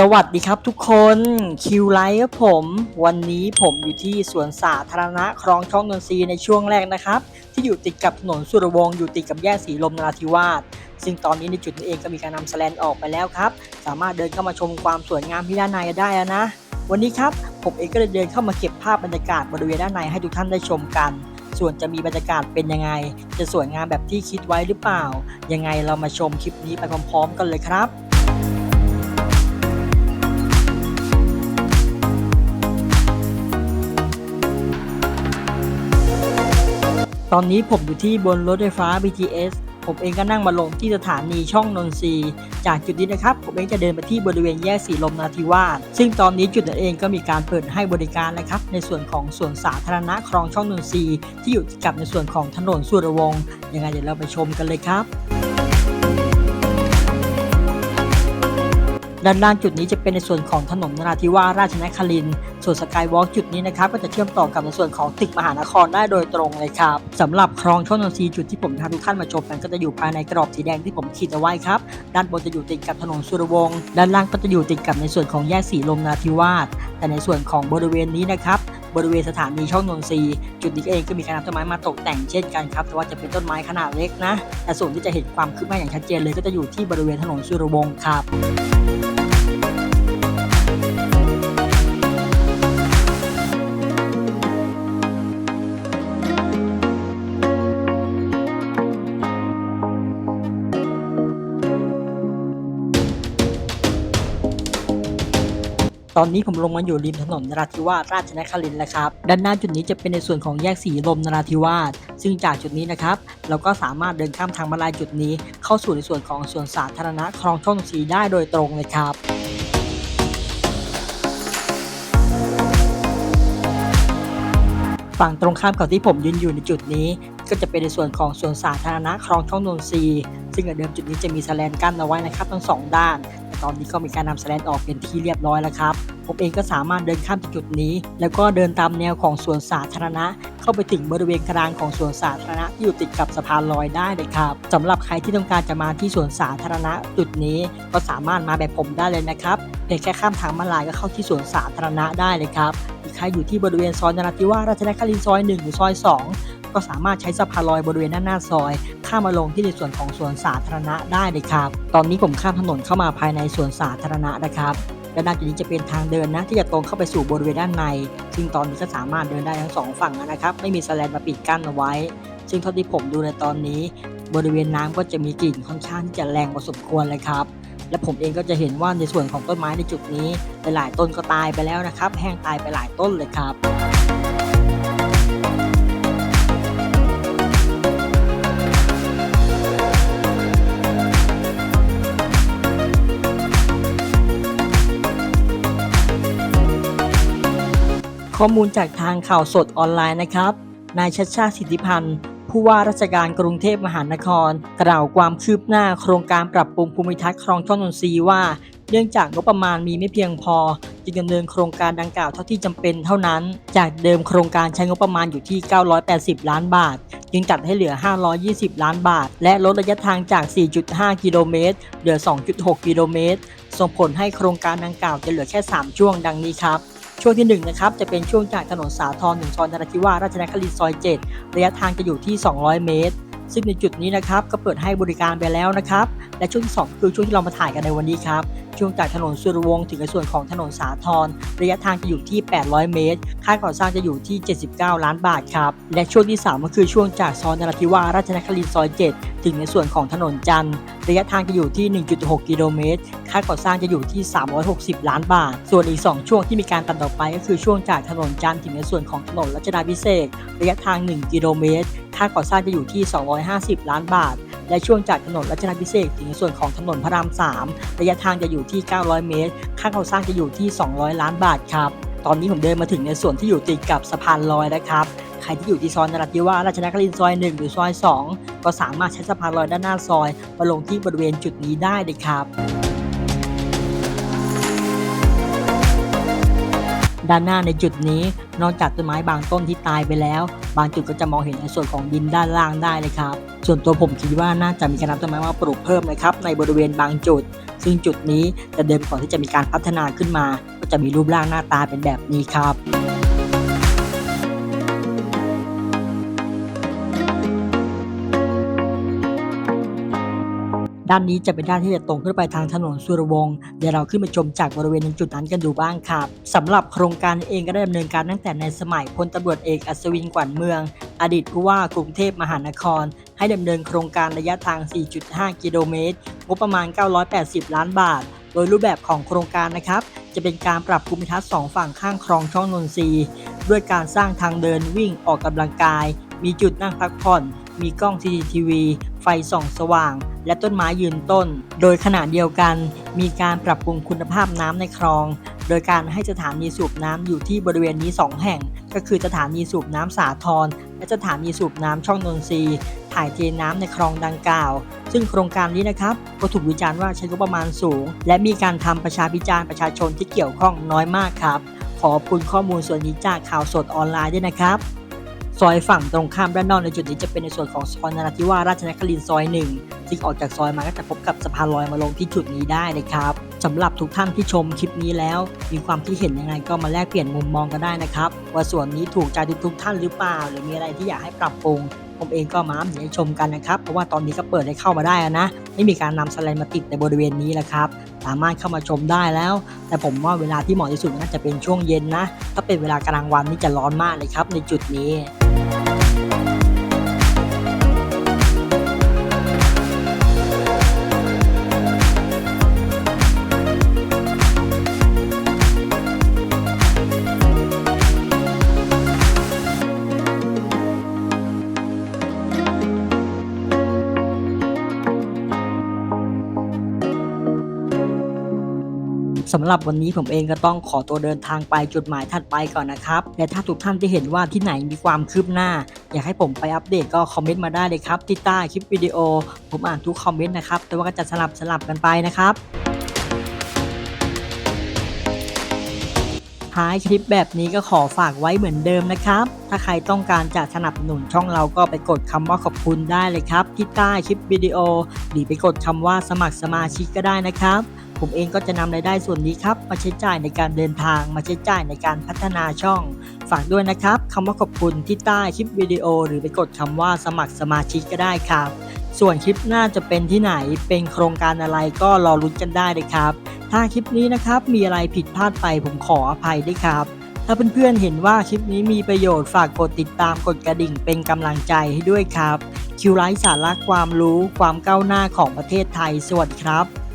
สวัสดีครับทุกคนคิวไลท์ครับผม วันนี้ผมอยู่ที่สวนสาธารณะคลองช่องนนทรีในช่วงแรกนะครับ ที่อยู่ติดกับถนนสุรวงศ์อยู่ติดกับแยกสีลมนราธิวาสซึ่งตอนนี้ในจุดนี้เองก็มีการนำแสแลนออกไปแล้วครับ สามารถเดินเข้ามาชมความสวยงามที่ด้านในได้แล้วนะ วันนี้ครับผมเองก็เลยเดินเข้ามาเก็บภาพบรรยากาศบริเวณด้านในให้ทุกท่านได้ชมกัน ส่วนจะมีบรรยากาศเป็นยังไง จะสวยงามแบบที่คิดไว้หรือเปล่า ยังไงเรามาชมคลิปนี้ไปพร้อม ๆ กันเลยครับ ตอนนี้ผมอยู่ที่บนรถไฟฟ้า BTS ผมเองก็นั่งมาลงที่สถานีช่องนนทรีจากจุดนี้นะครับ ผมเองจะเดินไปที่บริเวณแยกสีลมนาทิวาสซึ่งตอนนี้จุดนั้นเองก็มีการเปิดให้บริการนะครับ ในส่วนของสวนสาธารณะคลองช่องนนทรีที่อยู่กับในส่วนของถนนสุรวงศ์ยังไงเดี๋ยวเราไปชมกันเลยครับ ด้านล่างจุดนี้จะเป็นในส่วนของถนนนราธิวาสราชนครินส่วนสกายวอล์กจุดนี้นะครับก็จะเชื่อมต่อกับในส่วนของตึกมหานครได้โดยตรงเลยครับสำหรับคลองช่องนนทรีจุดที่ผมพาทุกท่านมาชมกันก็จะอยู่ภายในกรอบสีแดงที่ผมขีดเอาไว้ครับ ด้านบนจะอยู่ติดกับถนนสุรวงศ์ด้านล่างก็จะอยู่ติดกับในส่วนของแยกสีลมนาธิวาสแต่ในส่วนของบริเวณนี้นะครับบริเวณสถานีช่องนนทรีจุดนี้เองก็มีการนำต้นไม้มาตกแต่งเช่นกันครับ แต่ว่าจะเป็นต้นไม้ขนาดเล็กนะ แต่ส่วนที่จะเห็นความคืบหน้าอย่างชัดเจนเลยก็จะอยู่ที่บริเวณถนนสุรวงศ์ครับ ตอนนี้ผมลงมาอยู่ริมถนนนราธิวาสราชนครินทร์แล้วครับ ด้านหน้าจุดนี้จะเป็นในส่วนของแยกสีลมนราธิวาส ซึ่งจากจุดนี้นะครับเราก็สามารถเดินข้ามทางมาลายจุดนี้ เข้าสู่ในส่วนของสวนสาธารณะคลองช่องสีได้โดยตรงเลยครับฝั่งตรงข้ามกับที่ผมยืนอยู่ในจุดนี้ ก็จะเป็นในส่วนของสวนสาธารณะคลองช่องนนทรีซึ่งเดิมจุดนี้จะมีแสแลนกั้นเอาไว้นะครับทั้งสองด้าน ตอนนี้ก็มีการนำแสลนออกเป็นที่เรียบร้อยแล้วครับ ผมเองก็สามารถเดินข้ามจุดนี้ แล้วก็เดินตามแนวของสวนสาธารณะ เข้าไปถึงบริเวณกลางของสวนสาธารณะที่อยู่ติดกับสะพานลอยได้เลยครับสำหรับใครที่ต้องการจะมาที่สวนสาธารณะจุดนี้ ก็สามารถมาแบบผมได้เลยนะครับเพียงแค่ข้ามทางมาลายก็เข้าที่สวนสาธารณะได้เลยครับใครอยู่ที่บริเวณซอยนราธิวาสราชนครินทร์ซอย1หรือซอย2 ก็สามารถใช้สะพานลอยบริเวณด้านหน้าซอย ข้ามมาลงที่ในส่วนของสวนสาธารณะได้เลยครับ ตอนนี้ผมข้ามถนนเข้ามาภายในสวนสาธารณะนะครับและด้านจุดนี้จะเป็นทางเดินนะที่จะตรงเข้าไปสู่บริเวณด้านใน ซึ่งตอนนี้ก็สามารถเดินได้ทั้งสองฝั่งนะครับ ไม่มีสแลนมาปิดกั้นเอาไว้ ซึ่งเท่าที่ผมดูในตอนนี้ บริเวณน้ำก็จะมีกลิ่นค่อนข้างที่จะแรงพอสมควรเลยครับ และผมเองก็จะเห็นว่าในส่วนของต้นไม้ในจุดนี้หลายๆต้นก็ตายไปแล้วนะครับ แห้งตายไปหลายต้นเลยครับ ข้อมูลจากทางข่าวสดออนไลน์นะครับ นายชัชชาติสิทธิพันธ์ ผู้ว่าราชการกรุงเทพมหานคร กล่าวความคืบหน้าโครงการปรับปรุงภูมิทัศน์คลองช่องนนทรีว่า เนื่องจากงบประมาณมีไม่เพียงพอ จึงดำเนินโครงการดังกล่าวเท่าที่จำเป็นเท่านั้น จากเดิมโครงการใช้งบประมาณอยู่ที่ 980 ล้านบาทจึงจัดให้เหลือ 520 ล้านบาท และลดระยะทางจาก 4.5 กิโลเมตร เหลือ 2.6 กิโลเมตร ส่งผลให้โครงการดังกล่าวจะเหลือแค่ 3 ช่วงดังนี้ครับ ช่วงที่1นะครับจะเป็นช่วงจากถนนสาทรถึงซอยนราธิวาสราชนครินทร์ซอย 7 ระยะทางจะอยู่ที่ 200 เมตร ซึ่งในจุดนี้นะครับก็เปิดให้บริการไปแล้วนะครับ และช่วงที่ 2 คือช่วงที่เรามาถ่ายกันในวันนี้ครับ ช่วงจากถนนสุรวงศ์ถึงในส่วนของถนนสาทรระยะทางจะอยู่ที่ 800 เมตร ค่าก่อสร้างจะอยู่ที่ 79 ล้านบาทครับ และช่วงที่ 3 ก็คือช่วงจากซอยนราธิวาสราชนครินทร์ซอย 7 ถึงในส่วนของถนนจันทร์ระยะทางจะอยู่ที่ 1.6 กิโลเมตร ค่าก่อสร้างจะอยู่ที่ 360 ล้านบาท ส่วนอีก 2 ช่วงที่มีการตัดออกไปก็คือช่วงจากถนนจันทร์ถึงในส่วนของถนนรัชดาพิเศษ ระยะทาง 1 กิโลเมตร ค่าก่อสร้างจะอยู่ที่ 250 ล้านบาท และช่วงจากถนนรัชดาพิเศษกถึงส่วนของถนนพระราม 3 ระยะทางจะอยู่ที่ 900 เมตร ค่าก่อสร้างจะอยู่ที่ 200 ล้านบาทครับ ตอนนี้ผมเดินมาถึงในส่วนที่อยู่ติดกับสะพานลอยนะครับใครที่อยู่ที่ซอยนราธิวาสราชนครินทร์ซอย 1 หรือซอย 2 ก็สามารถใช้สะพานลอยด้านหน้าซอยมาลงที่บริเวณจุดนี้ได้เลยครับด้านหน้าในจุดนี้นอกจากต้นไม้บางต้นที่ตายไปแล้ว บางจุดก็จะมองเห็นในส่วนของดินด้านล่างได้เลยครับ ส่วนตัวผมคิดว่าน่าจะมีการนำต้นไม้มาปลูกเพิ่มนะครับในบริเวณบางจุด ซึ่งจุดนี้แต่เดิมก่อนที่จะมีการพัฒนาขึ้นมา ก็จะมีรูปร่างหน้าตาเป็นแบบนี้ครับ ด้านนี้จะเป็นด้านที่จะตรงขึ้นไปทางถนนสุรวงศ์เดี๋ยวเราขึ้นไปชมจากบริเวณจุดนั้นกันดูบ้างครับสำหรับโครงการเองก็ได้ดำเนินการตั้งแต่ในสมัยพลตำรวจเอกอัศวินขวัญเมือง อดีตผู้ว่ากรุงเทพมหานคร ให้ดำเนินโครงการระยะทาง 4.5 กิโลเมตร งบประมาณ 980 ล้านบาท โดยรูปแบบของโครงการนะครับ จะเป็นการปรับภูมิทัศน์สองฝั่งข้างคลองช่องนนทรีด้วยการสร้างทางเดินวิ่งออกกำลังกาย มีจุดนั่งพักผ่อน มีกล้อง CCTV ไฟส่องสว่าง และต้นไม้ยืนต้น โดยขณะเดียวกัน มีการปรับปรุงคุณภาพน้ำในคลอง โดยการให้สถานีสูบน้ำอยู่ที่บริเวณนี้ 2 แห่ง ก็คือสถานีสูบน้ำสาทรและสถานีสูบน้ำช่องนนทรีย์ถ่ายเทน้ำในคลองดังกล่าว ซึ่งโครงการนี้นะครับก็ถูกวิจารณ์ว่าใช้งบประมาณสูง และมีการทำประชาพิจารณ์ประชาชนที่เกี่ยวข้องน้อยมากครับ ขอบคุณข้อมูลส่วนนี้จากข่าวสดออนไลน์ด้วยนะครับ ซอยฝั่งตรงข้ามด้านนอกในจุดนี้จะเป็นในส่วนของซอยนราธิวาสราชนครินทร์ซอยหนึ่งซึ่งออกจากซอยมาก็จะพบกับสะพานลอยมาลงที่จุดนี้ได้เลยครับสำหรับทุกท่านที่ชมคลิปนี้แล้ว มีความคิดเห็นยังไงก็มาแลกเปลี่ยนมุมมองกันได้นะครับ ว่าส่วนนี้ถูกใจทุกๆท่านหรือเปล่า หรือมีอะไรที่อยากให้ปรับปรุง ผมเองก็มาอัปเดตให้ชมกันนะครับเพราะว่าตอนนี้ก็เปิดให้เข้ามาได้นะ ไม่มีการนำสไลด์มาติดในบริเวณนี้แหละครับสามารถเข้ามาชมได้แล้ว แต่ผมว่าเวลาที่เหมาะที่สุดน่าจะเป็นช่วงเย็นนะถ้าเป็นเวลากลางวันนี่จะร้อนมากเลยครับในจุดนี้ สำหรับวันนี้ผมเองก็ต้องขอตัวเดินทางไปจุดหมายถัดไปก่อนนะครับ และถ้าทุกท่านที่เห็นว่าที่ไหนมีความคืบหน้า อยากให้ผมไปอัปเดตก็คอมเมนต์มาได้เลยครับที่ใต้คลิปวิดีโอ ผมอ่านทุกคอมเมนต์นะครับ แต่ว่าก็จะสลับสลับกันไปนะครับท้ายคลิปแบบนี้ก็ขอฝากไว้เหมือนเดิมนะครับ ถ้าใครต้องการจะสนับสนุนช่องเราก็ไปกดคำว่าขอบคุณได้เลยครับที่ใต้คลิปวิดีโอ หรือไปกดคำว่าสมัครสมาชิกก็ได้นะครับ ผมเองก็จะนำรายได้ส่วนนี้ครับ มาใช้จ่ายในการเดินทาง มาใช้จ่ายในการพัฒนาช่อง ฝากด้วยนะครับคำว่าขอบคุณที่ใต้คลิปวิดีโอ หรือไปกดคำว่าสมัครสมาชิกก็ได้ครับ ส่วนคลิปหน้าจะเป็นที่ไหนเป็นโครงการอะไรก็รอลุ้นกันได้เลยครับ ถ้าคลิปนี้นะครับมีอะไรผิดพลาดไปผมขออภัยด้วยครับ ถ้าเพื่อนๆเห็นว่าคลิปนี้มีประโยชน์ฝากกดติดตามกดกระดิ่งเป็นกำลังใจให้ด้วยครับคิวไลท์สาระความรู้ความก้าวหน้าของประเทศไทยสวัสดีครับ